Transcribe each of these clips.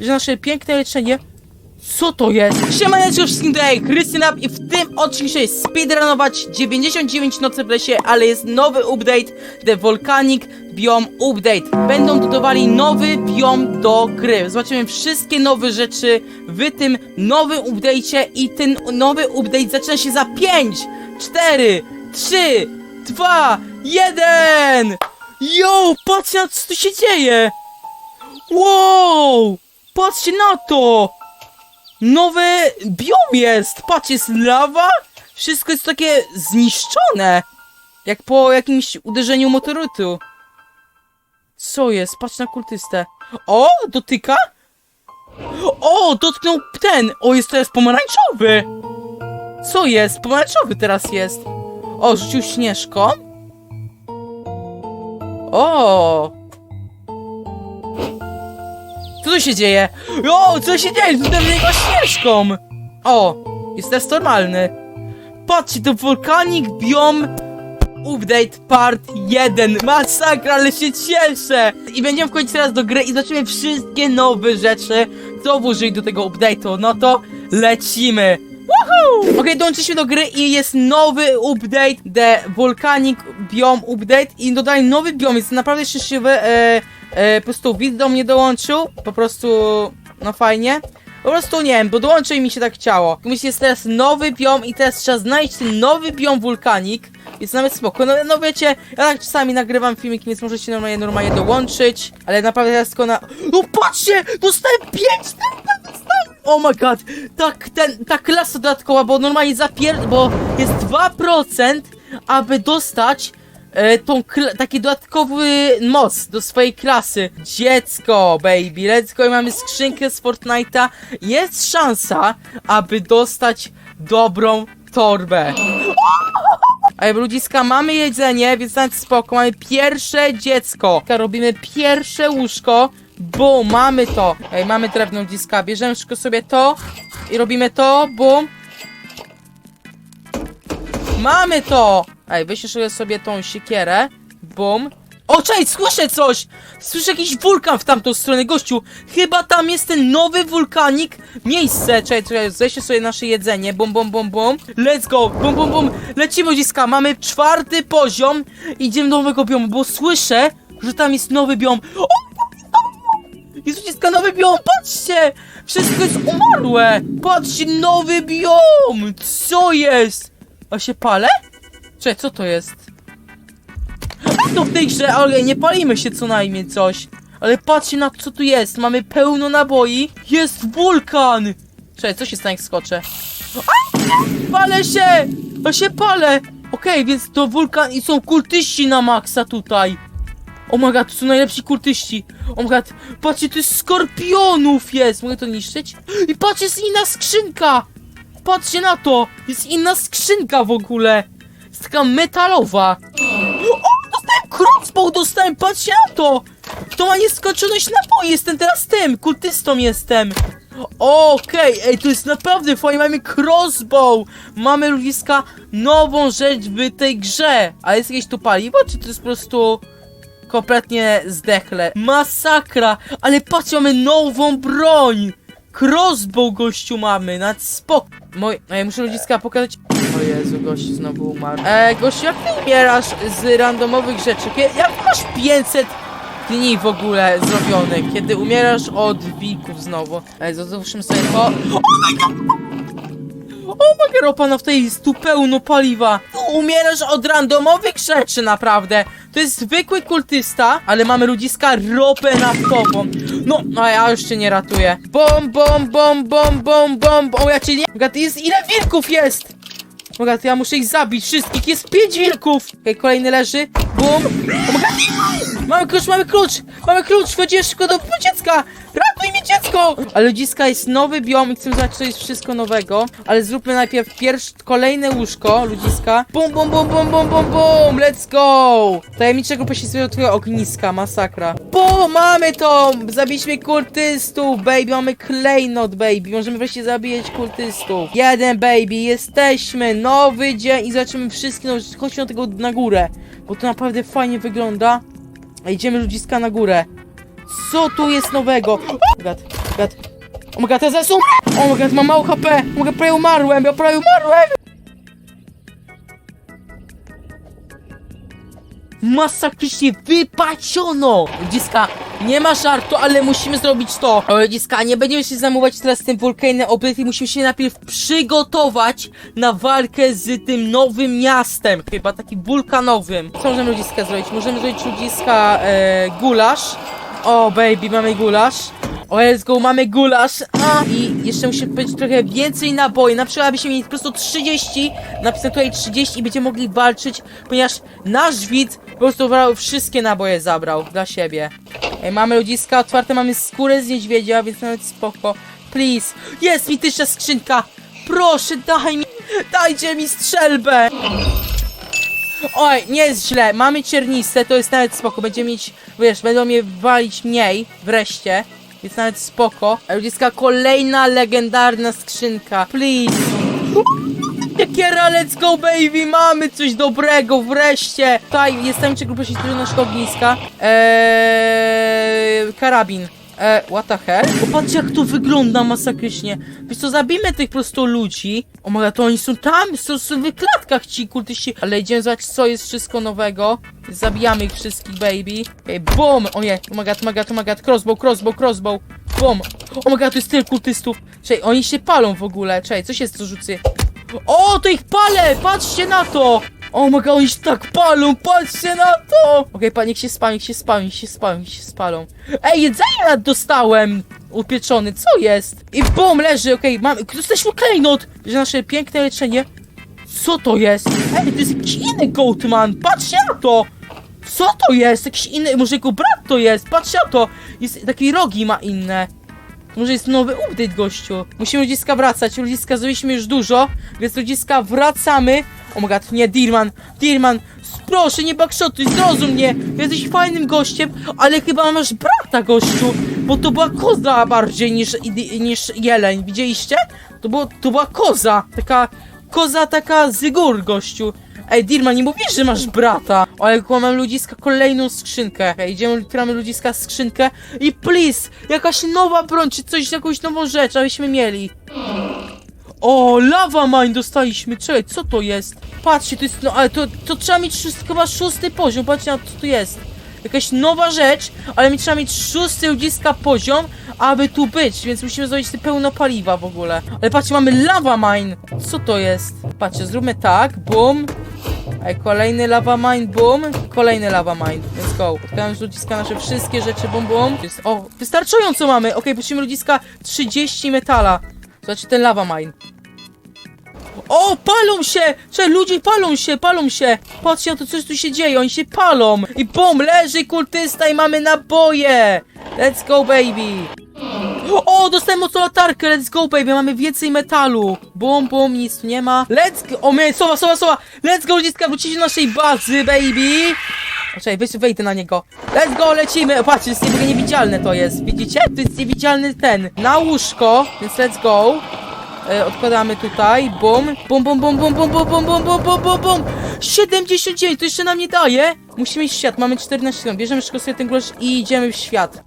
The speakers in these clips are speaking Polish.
że nasze piękne leczenie co to jest? Siemaneczko wszystkim tutaj, Krystyna i w tym odcinku się speedrunować 99 nocy w lesie, ale jest nowy update, The Volcanic Biome Update. Będą dodawali nowy biom do gry. Zobaczymy wszystkie nowe rzeczy w tym nowym update'cie i ten nowy update zaczyna się za 5, 4, 3, 2, 1! Yo, patrzcie co tu się dzieje! Wow! Patrzcie na to! Nowy biom jest! Patrz, jest lawa! Wszystko jest takie zniszczone! Jak po jakimś uderzeniu motorytu. Co jest? Patrz na kultystę. O! Dotyka? O! Dotknął ten! O, jest teraz pomarańczowy! Co jest? Pomarańczowy teraz jest. O, rzucił śnieżką. O! Co tu się dzieje? O, co się dzieje? W niego śnieżką! O, jest teraz normalny. Patrzcie, to Volcanic Biome Update Part 1. Masakra, ale się cieszę! I będziemy wchodzić teraz do gry i zobaczymy wszystkie nowe rzeczy, co włożyli do tego update'u. No to lecimy! Woohoo! Okej, dołączyliśmy do gry i jest nowy update, The Volcanic Biome Update i dodali nowy biom, jest naprawdę szczęśliwy, e, e, po prostu widz do mnie dołączył, po prostu, no fajnie. Po prostu nie wiem, bo dołączył i mi się tak chciało. Myślę, jest teraz nowy biom i teraz trzeba znaleźć ten nowy biom wulkanik. Jest nawet spoko. No, no wiecie, ja tak czasami nagrywam filmiki, więc możecie normalnie, normalnie dołączyć. Ale naprawdę teraz tylko na... No patrzcie! Dostałem 5 Oh my god! Tak, ten, ta klasa dodatkowa, bo normalnie zapier... bo jest 2%, aby dostać e, tą taki dodatkowy moc do swojej klasy. Dziecko, baby, let's go i mamy skrzynkę z Fortnite'a. Jest szansa, aby dostać dobrą torbę. Ej, ludziska, mamy jedzenie, więc nawet spoko, mamy pierwsze dziecko. Robimy pierwsze łóżko, bum, mamy to. Ej, mamy drewno ludziska, bierzemy wszystko sobie to i robimy to, bum. Mamy to! Ej, wyślę sobie tą siekierę. Bum. O, cześć, słyszę coś! Słyszę jakiś wulkan w tamtą stronę, gościu! Chyba tam jest ten nowy wulkanik. Miejsce, czekaj, czekaj, ześlę sobie nasze jedzenie. Bum, bum, bum, bum. Let's go! Bum, bum, bum. Lecimy, dziecka. Mamy czwarty poziom. Idziemy do nowego biomu, bo słyszę, że tam jest nowy biom. O! Jest dziecka nowy biom, patrzcie! Wszystko jest umarłe! Patrzcie, nowy biom! Co jest? A się palę? Czekaj, co to jest? A to w tej grze, ale nie palimy się co najmniej coś. Ale patrzcie na co tu jest. Mamy pełno naboi. Jest wulkan! Czekaj, co się stanie jak skoczę? A! Palę się! A się palę! Okej, więc to wulkan i są kultyści na maksa tutaj. O my god, to są najlepsi kultyści. O my god, patrzcie, to jest skorpionów jest. Mogę to niszczyć? I patrzcie, jest inna skrzynka. Patrzcie na to! Jest inna skrzynka w ogóle! Jest taka metalowa! O! Dostałem crossbow! Dostałem! Patrzcie na to! To ma nieskończoność naboi! Jestem teraz tym! Kultystą jestem! Okej, ej, to jest naprawdę fajnie, mamy crossbow! Mamy ludziska nową rzecz w tej grze! A jest jakieś tu paliwo, czy to jest po prostu kompletnie zdechle? Masakra! Ale patrzcie, mamy nową broń! Crossbow gościu mamy, nad spok... Moj... Ej, muszę ludziska pokazać... O Jezu, gościu znowu umarł. E, gościu, jak ty umierasz z randomowych rzeczy? Kie- Jak masz 500 dni w ogóle zrobionych, kiedy umierasz od wilków znowu? Ej, zobaczmy sobie to... O my god! O my god, opana, w tej jest tu pełno paliwa. Umierasz od randomowych rzeczy, naprawdę. To jest zwykły kultysta, ale mamy ludziska ropę naftową. No, a ja już cię nie ratuję. Bom, bom, bom, bom, bom, bom, o ja cię nie... Gad, jest ile wilków jest? Mogę, ja muszę ich zabić wszystkich, jest pięć wilków! Okej, kolejny leży, bum! Mamy klucz, mamy klucz! Mamy klucz, wchodzimy szybko do dziecka! Ratuj mi dziecko! Ale ludziska jest nowy biom i chcemy zobaczyć, co jest wszystko nowego. Ale zróbmy najpierw pierwsze, kolejne łóżko, ludziska. Bum, bum, bum, bum, bum, bum, bum! Let's go! Tajemniczego poświęcenia twojego ogniska, masakra. Bum, mamy to! Zabiliśmy kultystów, baby, mamy klejnot, baby. Możemy wreszcie zabijać kultystów. Jeden, baby, jesteśmy! Nowy dzień i zobaczymy wszystkie nowe rzeczy. Chodźmy do tego na górę, bo to naprawdę fajnie wygląda. A idziemy ludziska na górę. Co tu jest nowego? Gad. god. Oh my god, ja zaraz umrę! Oh my god, mam mało HP! Oh my god, prawie umarłem, ja prawie umarłem! Masakrycznie wypaciono! Dziska, nie ma żartu, ale musimy zrobić to. Ale dziska, nie będziemy się zajmować teraz tym wulkanem obryty, musimy się najpierw przygotować na walkę z tym nowym miastem. Chyba takim wulkanowym. Co możemy ludziska zrobić? Możemy zrobić ludziska e, gulasz. O, baby, mamy gulasz. O, let's go, mamy gulasz. A, I jeszcze musimy powiedzieć trochę więcej naboi. Na przykład, abyśmy mieli po prostu 30. Napisane tutaj 30 i będziemy mogli walczyć, ponieważ nasz widz po prostu brał wszystkie naboje zabrał dla siebie. Ej, mamy ludziska otwarte, mamy skórę z niedźwiedzia, więc nawet spoko. Please. Jest mityczna skrzynka. Proszę, daj mi, dajcie mi strzelbę. Oj, nie jest źle, mamy cierniste, to jest nawet spoko, będziemy mieć, wiesz, będą mnie walić mniej, wreszcie, więc nawet spoko. Ludziska, kolejna legendarna skrzynka, please. Jakiera, let's go baby, mamy coś dobrego, wreszcie. Tutaj jest tajemniczy grupa się naszego ogniska. Eee, karabin. Eee, what the hell? Jak to wygląda masakrycznie. Wiesz co, zabijmy tych po prostu ludzi. O my to oni są tam, są, w klatkach ci kultyści. Ale idziemy zobaczyć co jest wszystko nowego. Zabijamy ich wszystkich, baby. Ej, boom! O nie, oh my god, oh my god, oh crossbow, crossbow, crossbow. Boom! Oh my to jest tyle kultystów. Czekaj, oni się palą w ogóle. Czekaj, co się to rzucy? O, to ich palę! Patrzcie na to! O my god, oni się tak palą, patrzcie na to! Okej, okay, niech się spalą, niech się spalą, niech się spalą, niech się spalą. Ej, jedzenie dostałem! Upieczony, co jest? I bum, leży, okej, mamy, jesteśmy klejnot! Że nasze piękne leczenie. Co to jest? Ej, to jest jakiś inny Goatman, patrzcie na to! Co to jest? Jakiś inny, może jego brat to jest, patrzcie na to! Jest, takie rogi ma inne. Może jest nowy update, gościu. Musimy ludziska wracać. Ludziska zrobiliśmy już dużo, więc ludziska wracamy. O my god, nie, Dirman, Dirman, proszę, nie backshotuj, zrozum mnie. Jesteś fajnym gościem, ale chyba masz brata, gościu. Bo to była koza bardziej niż, niż jeleń, widzieliście? To, było, to była koza, taka, koza taka z gór, gościu. Ej, Dirman, nie mówisz, że masz brata. Ale mamy ludziska kolejną skrzynkę. Ej, idziemy, otwieramy ludziska skrzynkę. I please, jakaś nowa broń, czy coś, jakąś nową rzecz, abyśmy mieli. O, lava mine dostaliśmy. Czekaj, co to jest? Patrzcie, to jest, no, ale to, to trzeba mieć szósty, chyba szósty poziom. Patrzcie to, co tu jest. Jakaś nowa rzecz, ale mi trzeba mieć szósty ludziska poziom, aby tu być, więc musimy zrobić te pełno paliwa w ogóle. Ale patrzcie, mamy lava mine. Co to jest? Patrzcie, zróbmy tak, boom. Ej, kolejny lava mine, boom. Kolejny lava mine, let's go. Odkładam z ludziska nasze wszystkie rzeczy, boom, boom. Jest, o, wystarczająco mamy. Okej, prosimy ludziska 30 metala. Zobaczcie ten lava mine. O, palą się! Czekaj, ludzie palą się, palą się! Patrzcie na to, coś tu się dzieje, oni się palą! I bum, leży kultysta i mamy naboje! Let's go, baby! O, dostałem mocną latarkę, let's go, baby, mamy więcej metalu! Bum, bum, nic tu nie ma. Let's go, o mnie, sowa, sowa, sowa! Let's go, ludziska, wrócicie do naszej bazy, baby! Czekaj, weź, wejdę na niego. Let's go, lecimy! O, patrzcie, jest niby niewidzialne to jest, widzicie? To jest niewidzialny ten, na łóżko, więc let's go. E, odkładamy tutaj, bum, bum, bum, bum, bum, bum, bum, bum, bum, bum, bum, bum, bum, 79, to jeszcze nam nie daje. Musimy iść w świat, mamy 14 sekund, bierzemy szybko sobie ten gulasz i idziemy w świat.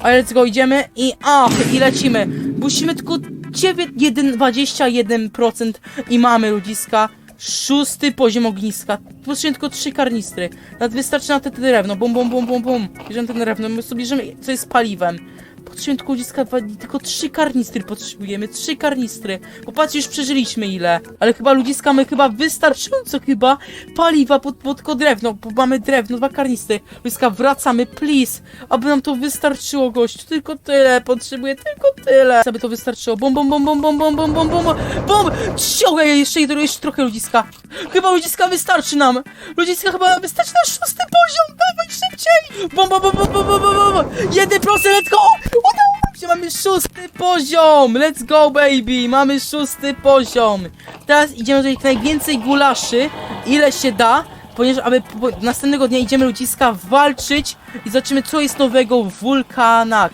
Ale let's go, idziemy i ach, i lecimy. Musimy tylko 9, 1, 21% i mamy ludziska. Szósty poziom ogniska. Potrzebujemy tylko trzy karnistry. Nawet wystarczy na te drewno. Bum, bum, bum, bum, bum. Bierzemy ten drewno. My sobie bierzemy, co jest paliwem. Potrzebujemy tylko uciska, tylko trzy karnistry potrzebujemy, trzy karnistry. Popatrzcie, już przeżyliśmy ile. Ale chyba ludziska my chyba wystarczająco chyba paliwa pod, pod tylko drewno, bo mamy drewno, dwa karnistry. Ludziska, wracamy, please, aby nam to wystarczyło, gość. Tylko tyle, potrzebuję tylko tyle. Aby to wystarczyło. Bum, bum, bum, bum, bum, bum, bum, bum, bum, bum. Ciągle jeszcze, jeszcze trochę ludziska. Chyba ludziska wystarczy nam. Ludziska chyba wystarczy na szósty poziom. Dawaj szybciej. Bum, bum, bum, bum, bum, bum, bum, bum. Jeden procent, let's go. Udało nam się, mamy szósty poziom! Let's go, baby! Mamy szósty poziom! Teraz idziemy zrobić najwięcej gulaszy, ile się da, ponieważ aby po, następnego dnia idziemy ludziska walczyć i zobaczymy, co jest nowego w wulkanach.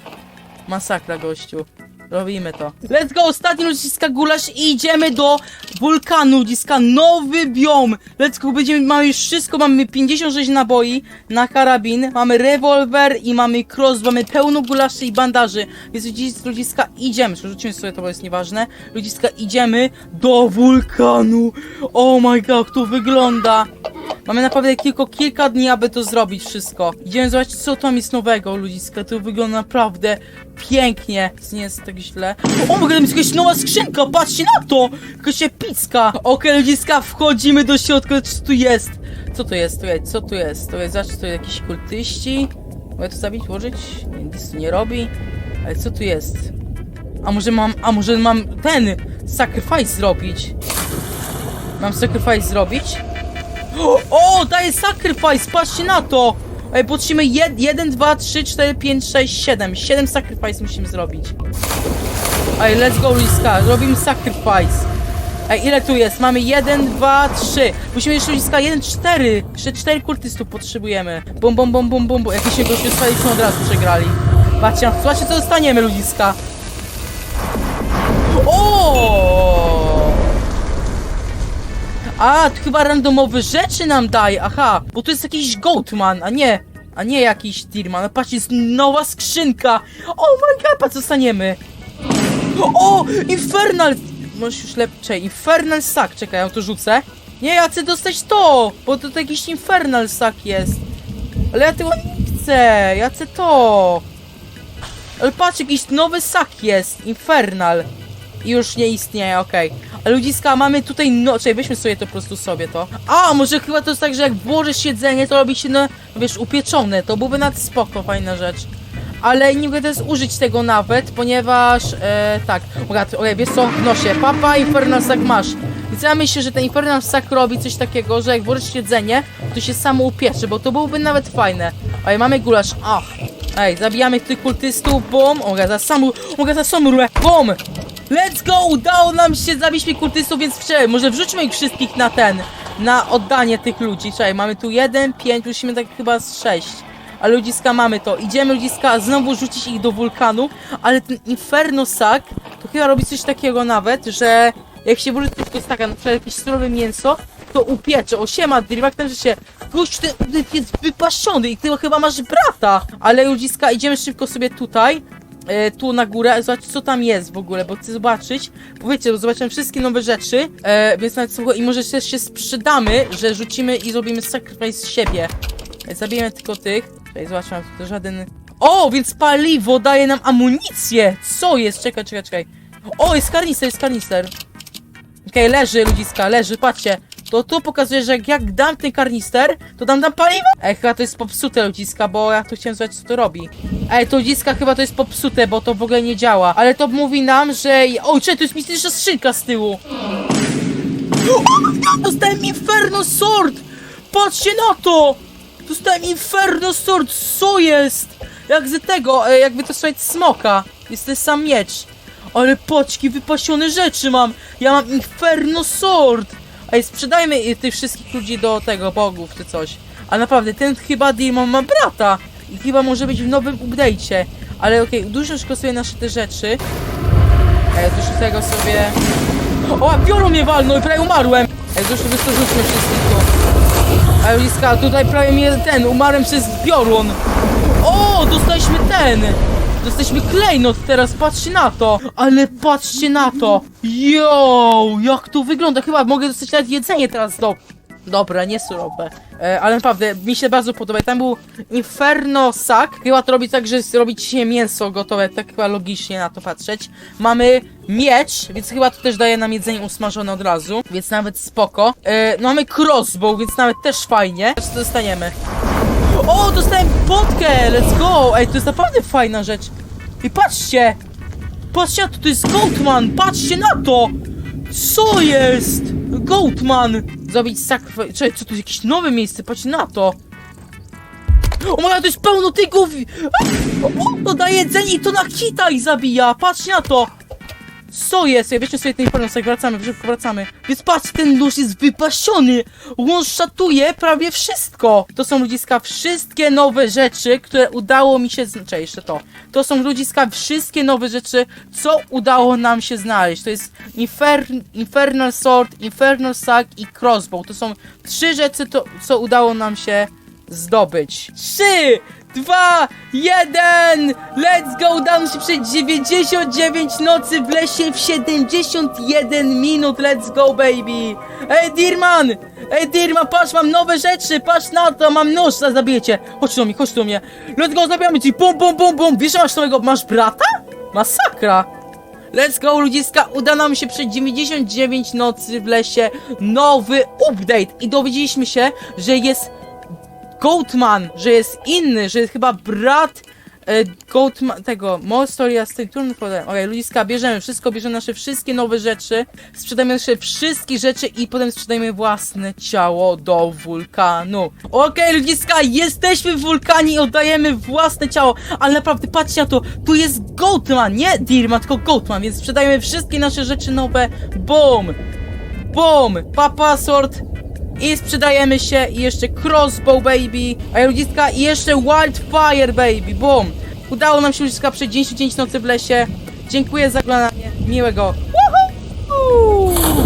Masakra, gościu. Robimy to. Let's go, ostatni ludziska gulasz i idziemy do wulkanu, ludziska, nowy biom. Let's go, będziemy, mamy już wszystko, mamy 56 naboi na karabin, mamy rewolwer i mamy cross, mamy pełno gulaszy i bandaży. Więc ludzis- ludziska, idziemy, przerzucimy sobie to, bo jest nieważne. Ludziska, idziemy do wulkanu. Oh my god, jak to wygląda. Mamy naprawdę tylko kilka dni, aby to zrobić wszystko. Idziemy zobaczyć, co tam jest nowego, ludziska. To wygląda naprawdę pięknie. Nie jest tak źle. O, mogę tam jest jakaś nowa skrzynka, patrzcie na to! Jakaś epicka. Okej, ludziska, wchodzimy do środka, co tu jest? Co to jest? Słuchaj, co tu jest? To jest, zobacz, to jakieś kultyści. Mogę to zabić, włożyć? Nic tu nie robi. Ale co tu jest? A może mam, a może mam ten sacrifice zrobić? Mam sacrifice zrobić? O, daje sacrifice, patrzcie na to! Ej, potrzebujemy 1, 2, 3, 4, 5, 6, 7. 7 sacrifice musimy zrobić. Ej, let's go, Liska, robimy sacrifice. Ej, ile tu jest? Mamy 1, 2, 3. Musimy jeszcze Liska 1, 4. Jeszcze 4 kultystów potrzebujemy. Bum, bum, bum, bum, bum, bum. Jak się gościu staliśmy od razu przegrali. Patrzcie, zobaczcie co dostaniemy, ludziska. O! A, to chyba randomowe rzeczy nam daje, aha, bo to jest jakiś Goatman, a nie, a nie jakiś Deerman. No patrzcie, jest nowa skrzynka. Oh my god, patrz, dostaniemy. O, Infernal, może już lepiej, Infernal Sack, czekaj, ja to rzucę. Nie, ja chcę dostać to, bo to, to jakiś Infernal Sack jest. Ale ja tego nie chcę, ja chcę to. Ale patrz, jakiś nowy sak jest, Infernal. I już nie istnieje, okej. Ale ludziska, mamy tutaj no... Czekaj, weźmy sobie to po prostu sobie to. A, może chyba to jest tak, że jak włożysz jedzenie, to robi się, no, wiesz, upieczone. To byłby nawet spoko, fajna rzecz. Ale nie mogę teraz użyć tego nawet, ponieważ, e, tak, okej, okay, wiesz co, wnoszę, papa, Infernal Sack masz. Więc ja myślę, że ten Infernal Sack robi coś takiego, że jak włożysz jedzenie, to się samo upieczy, bo to byłoby nawet fajne. Ej, mamy gulasz, ach. Ej, zabijamy tych kultystów, bum, mogę za samu, mogę za samu rurę, bum. Let's go! Udało nam się zabić mi kultystów, więc wczoraj może wrzućmy ich wszystkich na ten, na oddanie tych ludzi. Czekaj, mamy tu jeden, pięć, musimy tak chyba z sześć. Ale ludziska mamy to. Idziemy ludziska znowu rzucić ich do wulkanu, ale ten Inferno Sack to chyba robi coś takiego nawet, że jak się włoży tylko staka, na przykład jakieś surowe mięso, to upiecze. O siema, Dirwak, ten, że się gość ten, ten jest wypasiony i ty chyba masz brata. Ale ludziska, idziemy szybko sobie tutaj e, tu na górę, zobaczyć co tam jest w ogóle, bo chcę zobaczyć. Bo wiecie, bo zobaczyłem wszystkie nowe rzeczy, e, więc nawet słuchaj, i może też się sprzedamy, że rzucimy i zrobimy sacrifice z siebie. Zabijemy tylko tych. Tutaj zobaczmy, to żaden... O, więc paliwo daje nam amunicję! Co jest? Czekaj, czekaj, czekaj. O, jest karnister, jest karnister. Okej, leży ludziska, leży, patrzcie. To tu pokazuje, że jak, dam ten karnister, to dam dam paliwo? Ej, chyba to jest popsute ludziska, bo ja tu chciałem zobaczyć, co to robi. Ej, to ludziska chyba to jest popsute, bo to w ogóle nie działa. Ale to mówi nam, że... O, czekaj, to jest mistyczna skrzynka z tyłu. O, dostałem Inferno Sword! Patrzcie na to! Dostałem Inferno Sword, co jest? Jak z tego, e, jakby to słuchać smoka. Jest ten sam miecz. Ale paczki, wypasione rzeczy mam! Ja mam Inferno Sword! Ej, sprzedajmy tych wszystkich ludzi do tego, bogów czy coś. A naprawdę, ten chyba Demon ma brata! I chyba może być w nowym update'cie. Ale okej, okay, dużo sobie nasze te rzeczy. Ej, dużo tego sobie... O, a piorun mnie walnął i prawie umarłem! Ej, dużo wystarzyliśmy wszystkich tu. Ej, Liska, tutaj prawie mnie ten, umarłem przez piorun. O, dostaliśmy ten! Dostaliśmy klejnot teraz, patrzcie na to! Ale patrzcie na to! Yo, jak to wygląda? Chyba mogę dostać nawet jedzenie teraz do... Dobre, nie surowe. E, ale naprawdę, mi się bardzo podoba. Tam był Inferno Sack. Chyba to robi tak, że robić się mięso gotowe. Tak chyba logicznie na to patrzeć. Mamy miecz, więc chyba to też daje nam jedzenie usmażone od razu. Więc nawet spoko. E, no mamy crossbow, więc nawet też fajnie. Co dostaniemy? O, dostałem potkę! Let's go! Ej, to jest naprawdę fajna rzecz. I patrzcie! Patrzcie na to, to jest Goatman! Patrzcie na to! Co jest? Goatman! Zrobić sacrifice... Czekaj, co to jest jakieś nowe miejsce? Patrzcie na to! O moja, to jest pełno głowi! O, to daje jedzenie i to na kita i zabija! Patrzcie na to! Co jest? Ja weźmy sobie ten informację, wracamy, szybko wracamy. Więc patrz, ten nóż jest wypasiony. On szatuje prawie wszystko. To są ludziska wszystkie nowe rzeczy, które udało mi się... Czekaj, jeszcze to. To są ludziska wszystkie nowe rzeczy, co udało nam się znaleźć. To jest Infer Infernal Sword, Infernal Sack i Crossbow. To są trzy rzeczy, to, co udało nam się zdobyć. Trzy, dwa, jeden! Let's go! Udało się przejść 99 nocy w lesie w 71 minut. Let's go, baby! Ej, Dirman! Ej, Dirman, patrz, mam nowe rzeczy! Patrz na to, mam nóż, zaraz zabiję cię! Chodź do mnie, chodź do mnie! Let's go, zabijamy ci! Bum, bum, bum, bum! Wiesz, masz nowego... Masz brata? Masakra! Let's go, ludziska! Uda nam się przed 99 nocy w lesie nowy update i dowiedzieliśmy się, że jest Goatman, że jest inny, że jest chyba brat e, Goatman, tego, Mostoria z tym problemem. Okej, ludziska, bierzemy wszystko, bierzemy nasze wszystkie nowe rzeczy, sprzedajemy nasze wszystkie rzeczy i potem sprzedajemy własne ciało do wulkanu. Okej, ludziska, jesteśmy w wulkanie i oddajemy własne ciało, ale naprawdę, patrzcie na to, tu jest Goatman, nie Dirman, tylko Goatman, więc sprzedajemy wszystkie nasze rzeczy nowe, boom! Boom! Papa i sprzedajemy się i jeszcze Crossbow Baby, a ja ludziska i jeszcze Wildfire Baby, boom! Udało nam się ludziska przejść dzień, dzień nocy w lesie. Dziękuję za oglądanie, miłego. Woohoo!